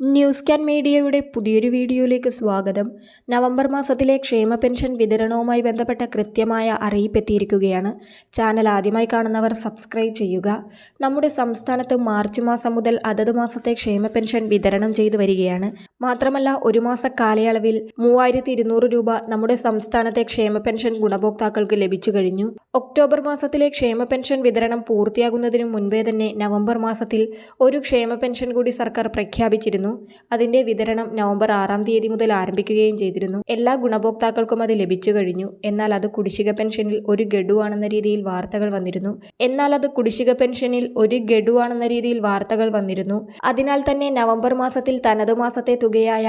News can മീഡിയയുടെ പുതിയൊരു വീഡിയോയിലേക്ക് സ്വാഗതം. നവംബർ മാസത്തിലെ ക്ഷേമ പെൻഷൻ വിതരണവുമായി ബന്ധപ്പെട്ട കൃത്യമായ അറിയിപ്പ് എത്തിയിരിക്കുകയാണ് ചാനൽ ആദ്യമായി കാണുന്നവർ സബ്സ്ക്രൈബ് ചെയ്യുക. നമ്മുടെ സംസ്ഥാനത്ത് മാർച്ച് മാസം മുതൽ അതത് മാസത്തെ ക്ഷേമ പെൻഷൻ വിതരണം ചെയ്തു വരികയാണ്. മാത്രമല്ല ഒരു മാസ കാലയളവിൽ മൂവായിരത്തി ഇരുന്നൂറ് രൂപ നമ്മുടെ സംസ്ഥാനത്തെ ക്ഷേമ പെൻഷൻ ഗുണഭോക്താക്കൾക്ക് ലഭിച്ചു കഴിഞ്ഞു. ഒക്ടോബർ മാസത്തിലെ ക്ഷേമ പെൻഷൻ വിതരണം പൂർത്തിയാകുന്നതിനു മുൻപേ തന്നെ നവംബർ മാസത്തിൽ ഒരു ക്ഷേമ പെൻഷൻ കൂടി സർക്കാർ പ്രഖ്യാപിച്ചിരുന്നു. അതിന്റെ വിതരണം നവംബർ ആറാം തീയതി മുതൽ ആരംഭിക്കുകയും ചെയ്തിരുന്നു. എല്ലാ ഗുണഭോക്താക്കൾക്കും അത് ലഭിച്ചു കഴിഞ്ഞു. എന്നാൽ അത് കുടിശ്ശിക പെൻഷനിൽ ഒരു ഗഡുവാണെന്ന രീതിയിൽ വാർത്തകൾ വന്നിരുന്നു. എന്നാൽ അത് കുടിശ്ശിക പെൻഷനിൽ ഒരു ഗഡുവാണെന്ന രീതിയിൽ വാർത്തകൾ വന്നിരുന്നു. അതിനാൽ തന്നെ നവംബർ മാസത്തിൽ തനതു മാസത്തെ തുകയായ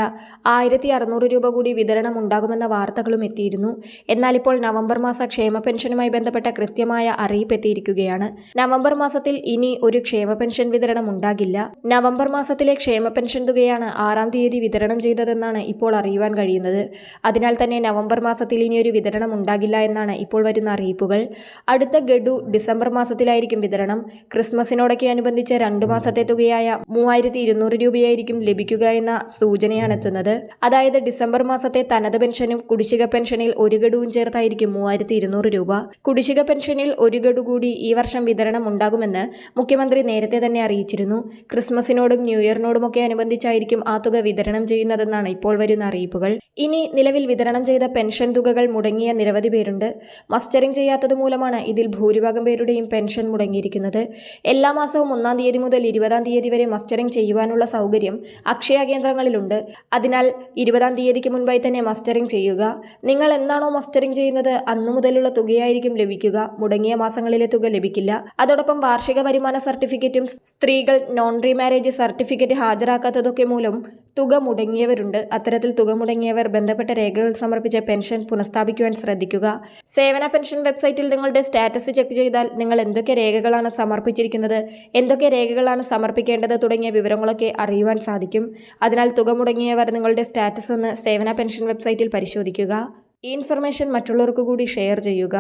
ആയിരത്തി അറുന്നൂറ് രൂപ കൂടി വിതരണം ഉണ്ടാകുമെന്ന വാർത്തകളും എത്തിയിരുന്നു. എന്നാൽ ഇപ്പോൾ നവംബർ മാസ ക്ഷേമ പെൻഷനുമായി ബന്ധപ്പെട്ട കൃത്യമായ അറിയിപ്പ് എത്തിയിരിക്കുകയാണ്. നവംബർ മാസത്തിൽ ഇനി ഒരു ക്ഷേമ പെൻഷൻ വിതരണം ഉണ്ടാകില്ല. നവംബർ മാസത്തിലെ ക്ഷേമ പെൻഷൻ തുകയാണ് ആറാം തീയതി വിതരണം ചെയ്തതെന്നാണ് ഇപ്പോൾ അറിയുവാൻ കഴിയുന്നത്. അതിനാൽ തന്നെ നവംബർ മാസത്തിൽ ഇനി ഒരു വിതരണം ഉണ്ടാകില്ല എന്നാണ് ഇപ്പോൾ വരുന്ന അറിയിപ്പുകൾ. അടുത്ത ഗഡു ഡിസംബർ മാസത്തിലായിരിക്കും വിതരണം. ക്രിസ്മസിനോടൊക്കെ അനുബന്ധിച്ച് രണ്ടു മാസത്തെ തുകയായ മൂവായിരത്തി ഇരുന്നൂറ് രൂപയായിരിക്കും ലഭിക്കുക എന്ന സൂചനയാണ് എത്തുന്നത്. അതായത് ഡിസംബർ മാസത്തെ തനത് പെൻഷനും കുടിശ്ശിക പെൻഷനിൽ ഒരു ഗഡുവും ചേർത്തായിരിക്കും മൂവായിരത്തി ഇരുന്നൂറ് രൂപ. കുടിശ്ശിക പെൻഷനിൽ ഒരു ഗഡു കൂടി ഈ വർഷം വിതരണം ഉണ്ടാകുമെന്ന് മുഖ്യമന്ത്രി നേരത്തെ തന്നെ അറിയിച്ചിരുന്നു. ക്രിസ്മസിനോടും ന്യൂ ഇയറിനോടുമൊക്കെ അനുബന്ധിച്ചായിരിക്കും ആ തുക വിതരണം ചെയ്യുന്നതെന്നാണ് ഇപ്പോൾ വരുന്ന അറിയിപ്പുകൾ. ഇനി നിലവിൽ വിതരണം ചെയ്ത പെൻഷൻ തുകകൾ മുടങ്ങിയ നിരവധി പേരുണ്ട്. മസ്റ്ററിംഗ് ചെയ്യാത്തത് മൂലമാണ് ഇതിൽ ഭൂരിഭാഗം പേരുടെയും പെൻഷൻ മുടങ്ങിയിരിക്കുന്നത്. എല്ലാ മാസവും ഒന്നാം തീയതി മുതൽ ഇരുപതാം തീയതി വരെ മസ്റ്ററിംഗ് ചെയ്യുവാനുള്ള സൗകര്യം അക്ഷയ കേന്ദ്രങ്ങളിലുണ്ട് അതിനാൽ ഇരുപതാം തീയതിക്ക് മുൻപായി തന്നെ മസ്റ്ററിംഗ് ചെയ്യുക. നിങ്ങൾ എന്നാണോ മസ്റ്ററിംഗ് ചെയ്യുന്നത് അന്നു മുതലുള്ള തുകയായിരിക്കും ലഭിക്കുക. മുടങ്ങിയ മാസങ്ങളിലെ തുക ലഭിക്കില്ല. അതോടൊപ്പം വാർഷിക വരുമാന സർട്ടിഫിക്കറ്റും സ്ത്രീകൾ നോൺ റീമാരേജ് സർട്ടിഫിക്കറ്റ് ഹാജരാക്കാത്തതൊക്കെ മൂലം തുക മുടങ്ങിയവരുണ്ട്. അത്തരത്തിൽ തുക മുടങ്ങിയവർ ബന്ധപ്പെട്ട രേഖകൾ സമർപ്പിച്ച പെൻഷൻ പുനഃസ്ഥാപിക്കുവാൻ ശ്രദ്ധിക്കുക. സേവന പെൻഷൻ വെബ്സൈറ്റിൽ നിങ്ങളുടെ സ്റ്റാറ്റസ് ചെക്ക് ചെയ്താൽ നിങ്ങൾ എന്തൊക്കെ രേഖകളാണ് സമർപ്പിച്ചിരിക്കുന്നത് എന്തൊക്കെ രേഖകളാണ് സമർപ്പിക്കേണ്ടത് തുടങ്ങിയ വിവരങ്ങളൊക്കെ അറിയുവാൻ സാധിക്കും. അതിനാൽ തുക മുടങ്ങിയവർ നിങ്ങളുടെ സ്റ്റാറ്റസ് ഒന്ന് സേവന പെൻഷൻ വെബ്സൈറ്റിൽ പരിശോധിക്കുക. ഈ ഇൻഫർമേഷൻ മറ്റുള്ളവർക്ക് കൂടി ഷെയർ ചെയ്യുക.